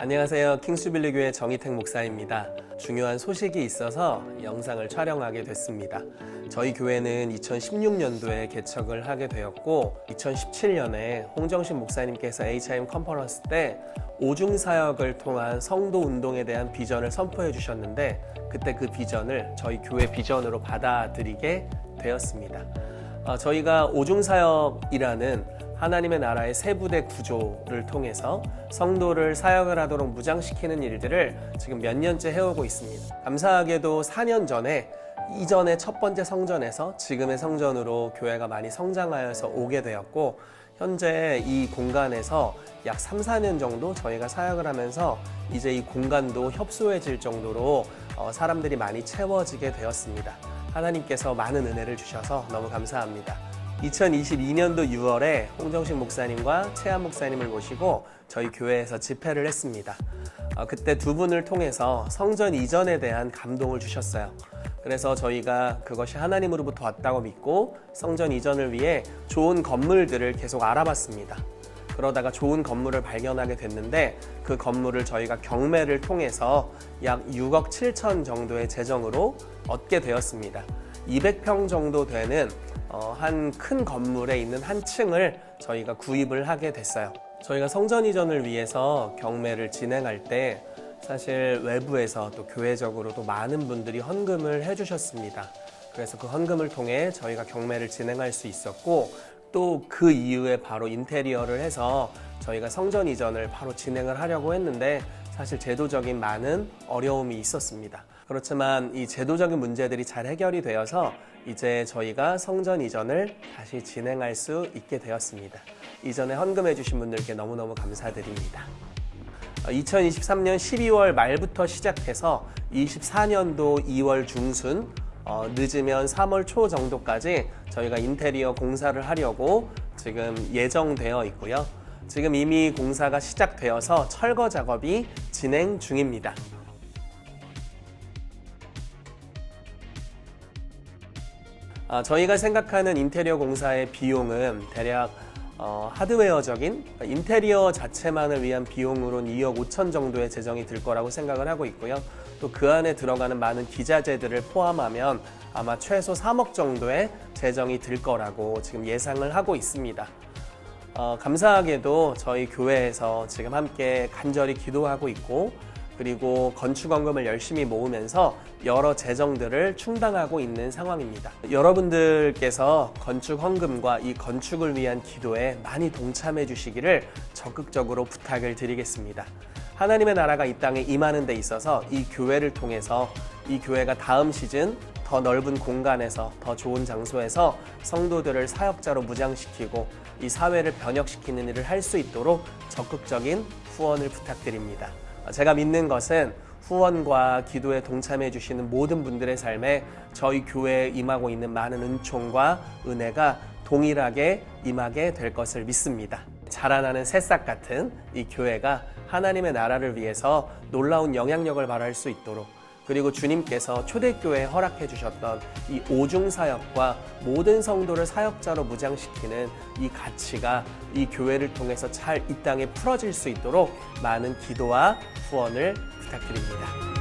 안녕하세요. 킹스빌리 교회 정희택 목사입니다. 중요한 소식이 있어서 영상을 촬영하게 됐습니다. 저희 교회는 2016년도에 개척을 하게 되었고 2017년에 홍정신 목사님께서 HIM 컨퍼런스 때 오중 사역을 통한 성도 운동에 대한 비전을 선포해 주셨는데 그때 그 비전을 저희 교회 비전으로 받아들이게 되었습니다. 어, 저희가 오중 사역이라는 하나님의 나라의 세부대 구조를 통해서 성도를 사역을 하도록 무장시키는 일들을 지금 몇 년째 해오고 있습니다. 감사하게도 4년 전에 이전의 첫 번째 성전에서 지금의 성전으로 교회가 많이 성장하여서 오게 되었고 현재 이 공간에서 약 3, 4년 정도 저희가 사역을 하면서 이제 이 공간도 협소해질 정도로 어, 사람들이 많이 채워지게 되었습니다. 하나님께서 많은 은혜를 주셔서 너무 감사합니다. 2022년도 6월에 홍정식 목사님과 최한 목사님을 모시고 저희 교회에서 집회를 했습니다. 어, 그때 두 분을 통해서 성전 이전에 대한 감동을 주셨어요. 그래서 저희가 그것이 하나님으로부터 왔다고 믿고 성전 이전을 위해 좋은 건물들을 계속 알아봤습니다. 그러다가 좋은 건물을 발견하게 됐는데 그 건물을 저희가 경매를 통해서 약 6억 7천 정도의 재정으로 얻게 되었습니다. 200평 정도 되는 어, 한 큰 건물에 있는 한 층을 저희가 구입을 하게 됐어요. 저희가 성전 이전을 위해서 경매를 진행할 때 사실 외부에서 또 교회적으로도 많은 분들이 헌금을 해주셨습니다. 그래서 그 헌금을 통해 저희가 경매를 진행할 수 있었고 또 그 이후에 바로 인테리어를 해서 저희가 성전 이전을 바로 진행을 하려고 했는데 사실 제도적인 많은 어려움이 있었습니다. 그렇지만 이 제도적인 문제들이 잘 해결이 되어서 이제 저희가 성전 이전을 다시 진행할 수 있게 되었습니다. 이전에 헌금해 주신 분들께 너무너무 감사드립니다. 2023년 12월 말부터 시작해서 24년도 2월 중순 어, 늦으면 3월 초 정도까지 저희가 인테리어 공사를 하려고 지금 예정되어 있고요. 지금 이미 공사가 시작되어서 철거 작업이 진행 중입니다. 아, 저희가 생각하는 인테리어 공사의 비용은 대략 어, 하드웨어적인 인테리어 자체만을 위한 비용으로는 2억 5천 정도의 재정이 들 거라고 생각을 하고 있고요. 또 그 안에 들어가는 많은 기자재들을 포함하면 아마 최소 3억 정도의 재정이 들 거라고 지금 예상을 하고 있습니다. 어, 감사하게도 저희 교회에서 지금 함께 간절히 기도하고 있고 그리고 건축원금을 열심히 모으면서 여러 재정들을 충당하고 있는 상황입니다. 여러분들께서 건축헌금과 이 건축을 위한 기도에 많이 동참해 주시기를 적극적으로 부탁을 드리겠습니다. 하나님의 나라가 이 땅에 임하는 데 있어서 이 교회를 통해서 이 교회가 다음 시즌 더 넓은 공간에서 더 좋은 장소에서 성도들을 사역자로 무장시키고 이 사회를 변혁시키는 일을 할 수 있도록 적극적인 후원을 부탁드립니다. 제가 믿는 것은 후원과 기도에 동참해 주시는 모든 분들의 삶에 저희 교회에 임하고 있는 많은 은총과 은혜가 동일하게 임하게 될 것을 믿습니다. 자라나는 새싹 같은 이 교회가 하나님의 나라를 위해서 놀라운 영향력을 발할 수 있도록 그리고 주님께서 초대교회에 허락해 주셨던 이 오중 사역과 모든 성도를 사역자로 무장시키는 이 가치가 이 교회를 통해서 잘 이 땅에 풀어질 수 있도록 많은 기도와 후원을 부탁드립니다.